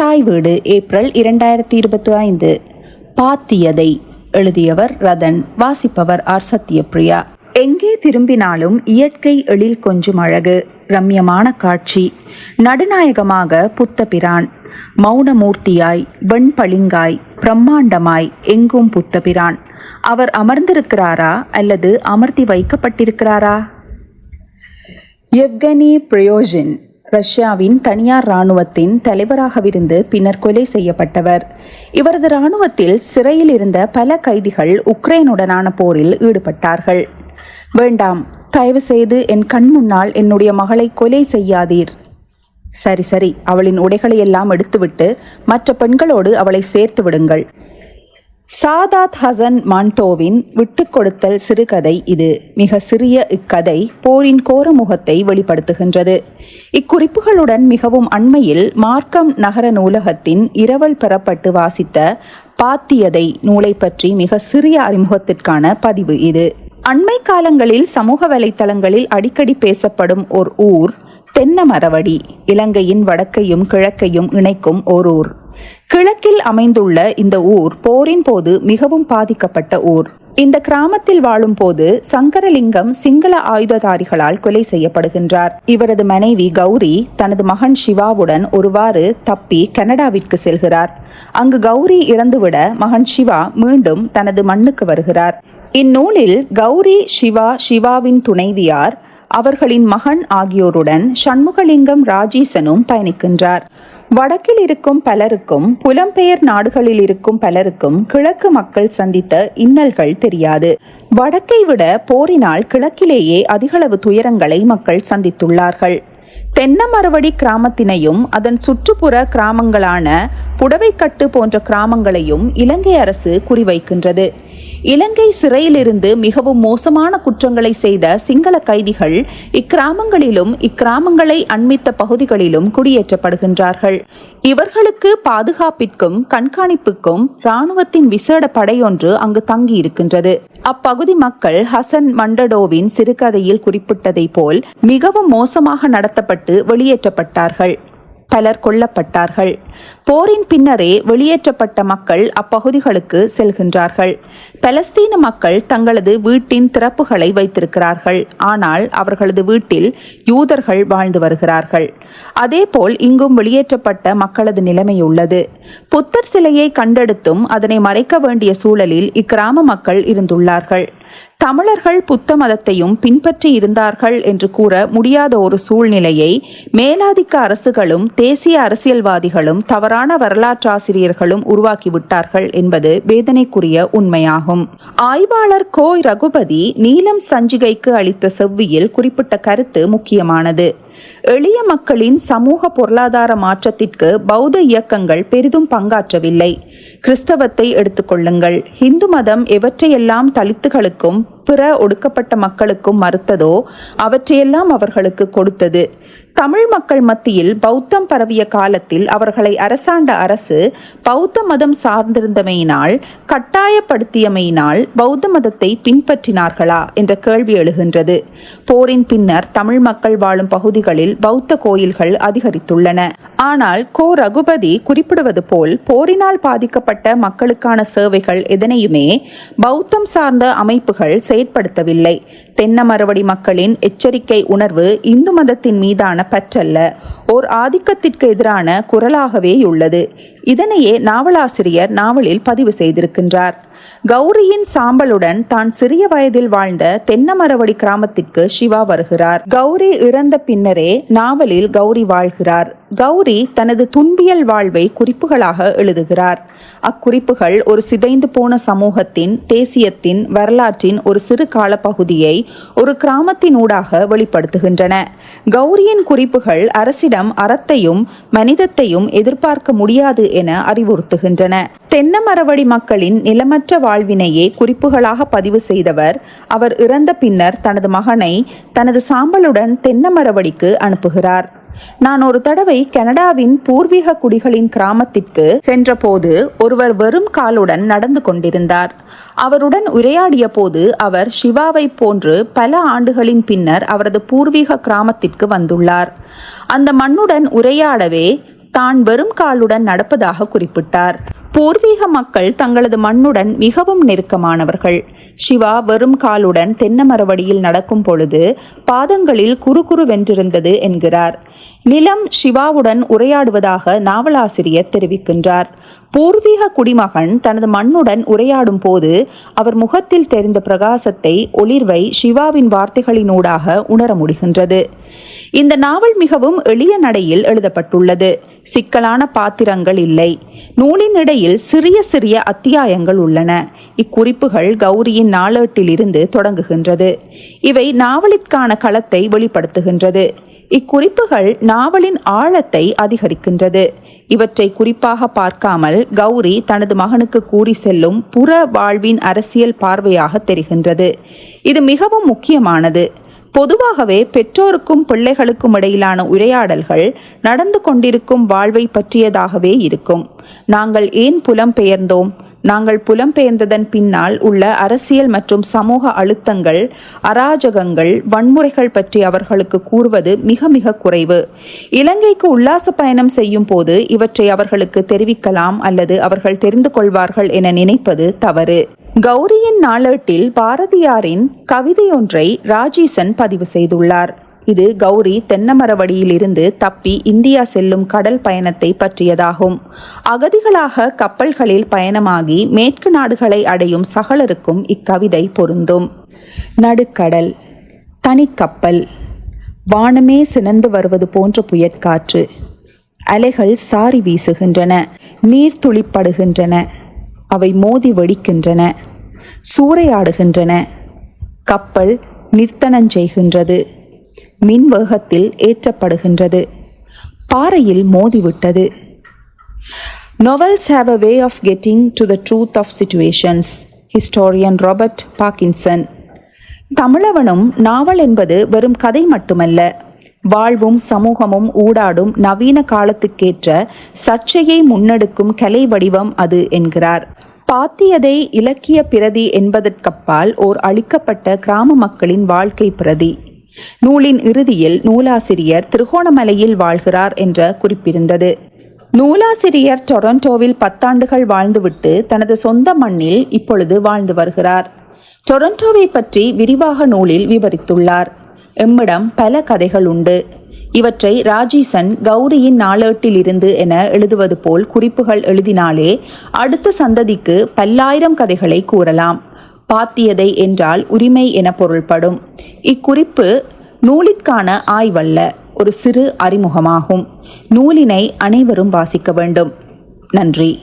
தாய் வீடு ஏப்ரல் இரண்டாயிரத்தி இருபத்தி ஐந்து. பாத்தியதை எழுதியவர் ரதன் வாசிப்பவர் ஆர் சத்யபிரியா எங்கே திரும்பினாலும் இயற்கை எழில் கொஞ்சம் அழகு ரம்யமான காட்சி. நடுநாயகமாக புத்தபிரான் மௌனமூர்த்தியாய் வெண்பளிங்காய் பிரம்மாண்டமாய் எங்கும் புத்தபிரான். அவர் அமர்ந்திருக்கிறாரா அல்லது அமர்த்தி வைக்கப்பட்டிருக்கிறாரா? எவ்கனி பிரயோஜின் ரஷ்யாவின் தனியார் இராணுவத்தின் தலைவராகவிருந்து பின்னர் கொலை செய்யப்பட்டவர். இவரது இராணுவத்தில் சிறையில் இருந்த பல கைதிகள் உக்ரைனுடனான போரில் ஈடுபட்டார்கள். வேண்டாம் தயவு செய்து என் கண் முன்னால் என்னுடைய மகளை கொலை செய்யாதீர். சரி சரி அவளின் உடைகளை எல்லாம் எடுத்துவிட்டு மற்ற பெண்களோடு அவளை சேர்த்து விடுங்கள். சாதாத் ஹசன் மாண்டோவின் விட்டுக்கொடுத்தல் சிறுகதை இது. மிக சிறிய இக்கதை போரின் கோர முகத்தை வெளிப்படுத்துகின்றது. இக்குறிப்புகளுடன் மிகவும் அண்மையில் மார்க்கம் நகர நூலகத்தின் இரவல் பெறப்பட்டு வாசித்த பாத்தியதை நூலை பற்றி மிக சிறிய அறிமுகத்திற்கான பதிவு இது. அண்மை காலங்களில் சமூக வலைத்தளங்களில் அடிக்கடி பேசப்படும் ஒரு ஊர் தென்னமரவடி இலங்கையின் வடக்கையும் கிழக்கையும் இணைக்கும் ஓர் ஊர் கிழக்கில் அமைந்துள்ள இந்த ஊர் போரின் போது மிகவும் பாதிக்கப்பட்ட ஊர். இந்த கிராமத்தில் வாழும் போது சங்கரலிங்கம் சிங்கள ஆயுததாரிகளால் கொலை செய்யப்படுகின்றார். இவரது மனைவி கௌரி தனது மகன் சிவாவுடன் ஒருவாறு தப்பி கனடாவிற்கு செல்கிறார். அங்கு கௌரி இறந்துவிட மகன் சிவா மீண்டும் தனது மண்ணுக்கு வருகிறார். இந்நூலில் கௌரி சிவா சிவாவின் துணைவியார் அவர்களின் மகன் ஆகியோருடன் சண்முகலிங்கம் ராஜீசனும் பயணிக்கின்றார். வடக்கில் இருக்கும் பலருக்கும் புலம்பெயர் நாடுகளில் இருக்கும் பலருக்கும் கிழக்கு மக்கள் சந்தித்த இன்னல்கள் தெரியாது. வடக்கை விட போரினால் கிழக்கிலேயே அதிகளவு துயரங்களை மக்கள் சந்தித்துள்ளார்கள். தென்னமரவடி கிராமத்தினையும் அதன் சுற்றுப்புற கிராமங்களான புடவைக்கட்டு போன்ற கிராமங்களையும் இலங்கை அரசு குறிவைக்கின்றது. இலங்கை சிறையிலிருந்து மிகவும் மோசமான குற்றங்களை செய்த சிங்கள கைதிகள் இக்கிராமங்களிலும் இக்கிராமங்களை அண்மித்த பகுதிகளிலும் குடியேற்றப்படுகின்றார்கள். இவர்களுக்கு பாதுகாப்பிற்கும் கண்காணிப்புக்கும் இராணுவத்தின் விசேட படையொன்று அங்கு தங்கியிருக்கின்றது. அப்பகுதி மக்கள் ஹசன் மண்டடோவின் சிறுகதையில் குறிப்பிட்டதை போல் மிகவும் மோசமாக நடத்தப்பட்டு வெளியேற்றப்பட்டார்கள். பலர் கொல்லப்பட்டார்கள். போரின் பின்னரே வெளியேற்றப்பட்ட மக்கள் அப்பகுதிகளுக்கு செல்கின்றார்கள். பலஸ்தீன மக்கள் தங்களது வீட்டின் திறப்புகளை வைத்திருக்கிறார்கள். ஆனால் அவர்களது வீட்டில் யூதர்கள் வாழ்ந்து வருகிறார்கள். அதேபோல் இங்கும் வெளியேற்றப்பட்ட மக்களது நிலைமை உள்ளது. புத்தர் சிலையை கண்டெடுத்தும் அதனை மறைக்க வேண்டிய சூழலில் இக்கிராம மக்கள் இருந்துள்ளார்கள். தமிழர்கள் புத்த மதத்தையும் பின்பற்றி இருந்தார்கள் என்று கூற முடியாத ஒரு சூழ்நிலையை மேலாதிக்க அரசுகளும் தேசிய அரசியல்வாதிகளும் தவறான வரலாற்றாசிரியர்களும் உருவாக்கிவிட்டார்கள் என்பது வேதனைக்குரிய உண்மையாகும். ஆய்வாளர் கோய் ரகுபதி நீலம் சஞ்சிகைக்கு அளித்த செவ்வியில் குறிப்பிட்ட கருத்து முக்கியமானது. எளிய மக்களின் சமூக பொருளாதார மாற்றத்திற்கு பௌத்த இயக்கங்கள் பெரிதும் பங்காற்றவில்லை. கிறிஸ்தவத்தை எடுத்துக்கொள்ளுங்கள் இந்து மதம் எவற்றையெல்லாம் தலித்துகளுக்கும் பிற ஒடுக்கப்பட்ட மக்களுக்கும் மறுத்ததோ அவற்றையெல்லாம் அவர்களுக்கு கொடுத்தது. தமிழ் மக்கள் மத்தியில் பௌத்தம் பரவிய காலத்தில் அவர்களை அரசாண்ட அரசு பௌத்த மதம் சார்ந்திருந்தமையினால் கட்டாயப்படுத்தியமையினால் பௌத்த மதத்தை பின்பற்றினார்களா என்ற கேள்வி எழுகின்றது. போரின் பின்னர் தமிழ் மக்கள் வாழும் பகுதிகளில் பௌத்த கோயில்கள் அதிகரித்துள்ளன. ஆனால் கோ ரகுபதி குறிப்பிடுவது போல் போரினால் பாதிக்கப்பட்ட மக்களுக்கான சேவைகள் எதனையுமே பௌத்தம் சார்ந்த அமைப்புகள் செயற்படுத்தவில்லை. தென்னமரவடி மக்களின் எச்சரிக்கை உணர்வு இந்து மதத்தின் மீதான பற்றல்ல ஓர் ஆதிக்கத்திற்கு எதிரான குரலாகவே உள்ளது. இதனையே நாவலாசிரியர் நாவலில் பதிவு செய்திருக்கின்றார். கௌரியின் சாம்பலுடன் தான் சிறிய வயதில் வாழ்ந்த தென்னமரவடி கிராமத்திற்கு சிவா வருகிறார். கௌரி இறந்த பின்னரே நாவலில் கௌரி வாழ்கிறார். கௌரி தனது துன்பியல் வாழ்வை குறிப்புகளாக எழுதுகிறார். அக்குறிப்புகள் ஒரு சிதைந்து போன சமூகத்தின் தேசியத்தின் வரலாற்றின் ஒரு சிறு கால பகுதியை ஒரு கிராமத்தினூடாக வெளிப்படுத்துகின்றன. கௌரியின் குறிப்புகள் அரசிடம் அறத்தையும் மனிதத்தையும் எதிர்பார்க்க முடியாது என அறிவுறுத்துகின்றன. தென்னமரவடி மக்களின் நிலமற்ற வாழ்வினையே குறிப்புகளாக பதிவு செய்தவர் அவர் இறந்த பின்னர் தனது மகனை தனது சாம்பலுடன் தென்னமரவடிக்கு அனுப்புகிறார். நான் ஒரு தடவை கனடாவின் பூர்வீக குடிகளின் கிராமத்திற்கு சென்றபோது ஒருவர் வெறும் காலுடன் நடந்து கொண்டிருந்தார். அவருடன் உரையாடிய போது அவர் சிவாவை போன்று பல ஆண்டுகளின் பின்னர் அவரது பூர்வீக கிராமத்திற்கு வந்துள்ளார். அந்த மண்ணுடன் உரையாடவே தான் வெறும் காலுடன் நடப்பதாக குறிப்பிட்டார். பூர்வீக மக்கள் தங்களது மண்ணுடன் மிகவும் நெருக்கமானவர்கள். சிவா வெறும் காலுடன் தென்னமரவடியில் நடக்கும் பொழுது பாதங்களில் குறுகுறு வென்றிருந்தது என்கிறார். நிலம் சிவாவுடன் உரையாடுவதாக நாவலாசிரியர் தெரிவிக்கின்றார். பூர்வீக குடிமகன் தனது மண்ணுடன் உரையாடும் போது அவர் முகத்தில் தெரிந்த பிரகாசத்தை ஒளிர்வை சிவாவின் வார்த்தைகளினூடாக உணர முடிகின்றது. இந்த நாவல் மிகவும் எளிய நடையில் எழுதப்பட்டுள்ளது. சிக்கலான பாத்திரங்கள் இல்லை. நூலின் இடையில் சிறிய சிறிய அத்தியாயங்கள் உள்ளன. இக்குறிப்புகள் கௌரியின் நாளேட்டிலிருந்து தொடங்குகின்றது. இவை நாவலிற்கான களத்தை வெளிப்படுத்துகின்றது. இக்குறிப்புகள் நாவலின் ஆழத்தை அதிகரிக்கின்றது. இவற்றை குறிப்பாக பார்க்காமல் கௌரி தனது மகனுக்கு கூறி செல்லும் புற வாழ்வின் அரசியல் பார்வையாக தெரிகின்றது. இது மிகவும் முக்கியமானது. பொதுவாகவே பெற்றோருக்கும் பிள்ளைகளுக்கும் இடையிலான உரையாடல்கள் நடந்து கொண்டிருக்கும் வாழ்வை பற்றியதாகவே இருக்கும். நாங்கள் ஏன் புலம் பெயர்ந்தோம்? நாங்கள் புலம்பெயர்ந்ததன் பின்னால் உள்ள அரசியல் மற்றும் சமூக அழுத்தங்கள் அராஜகங்கள் வன்முறைகள் பற்றி அவர்களுக்கு கூறுவது மிக மிக குறைவு. இலங்கைக்கு உல்லாச பயணம் செய்யும் போது இவற்றை அவர்களுக்கு தெரிவிக்கலாம் அல்லது அவர்கள் தெரிந்து கொள்வார்கள் என நினைப்பது தவறு. கௌரியின் நாளேட்டில் பாரதியாரின் கவிதையொன்றை ராஜீசன் பதிவு செய்துள்ளார். இது கௌரி தென்னமரவடியிலிருந்து தப்பி இந்தியா செல்லும் கடல் பயணத்தை பற்றியதாகும். அகதிகளாக கப்பல்களில் பயணமாகி மேற்கு நாடுகளை அடையும் சகலருக்கும் இக்கவிதை பொருந்தும். நடுக்கடல் தனிக்கப்பல் வானமே சினந்து வருவது போன்ற புயற்காற்று. அலைகள் சாரி வீசுகின்றன நீர் துளிப்படுகின்றன அவை மோதி வெடிக்கின்றன சூறையாடுகின்றன. கப்பல் நிர்த்தனஞ்செய்கின்றது மின்வேகத்தில் ஏற்றப்படுகின்றது. பாறையில் மோதிவிட்டது. Novels have a way of getting to the truth of situations historian Robert Parkinson தமிழவனும் நாவல் என்பது வெறும் கதை மட்டுமல்ல. வாழ்வும் சமூகமும் ஊடாடும் நவீன காலத்துக்கேற்ற சர்ச்சையை முன்னெடுக்கும் கலை வடிவம் அது என்கிறார். பாத்தியதை இலக்கிய பிரதி என்பதற்கப்பால் ஓர் அளிக்கப்பட்ட கிராம மக்களின் வாழ்க்கை பிரதி. நூலின் இறுதியில் நூலாசிரியர் திருகோணமலையில் வாழ்கிறார் என்ற குறிப்பிருந்தது. நூலாசிரியர் டொரண்டோவில் பத்தாண்டுகள் வாழ்ந்துவிட்டு தனது சொந்த மண்ணில் இப்பொழுது வாழ்ந்து வருகிறார். டொரண்டோவை பற்றி விரிவாக நூலில் விவரித்துள்ளார். எம்மிடம் பல கதைகள் உண்டு. இவற்றை ராஜீசன் கௌரியின் நாளேட்டிலிருந்து என எழுதுவது போல் குறிப்புகள் எழுதினாலே அடுத்த சந்ததிக்கு பல்லாயிரம் கதைகளை கூறலாம். பாத்தியதை என்றால் உரிமை என பொருள்படும். இக்குறிப்பு நூலிற்கான ஆய்வல்ல ஒரு சிறு அறிமுகமாகும். நூலினை அனைவரும் வாசிக்க வேண்டும். நன்றி.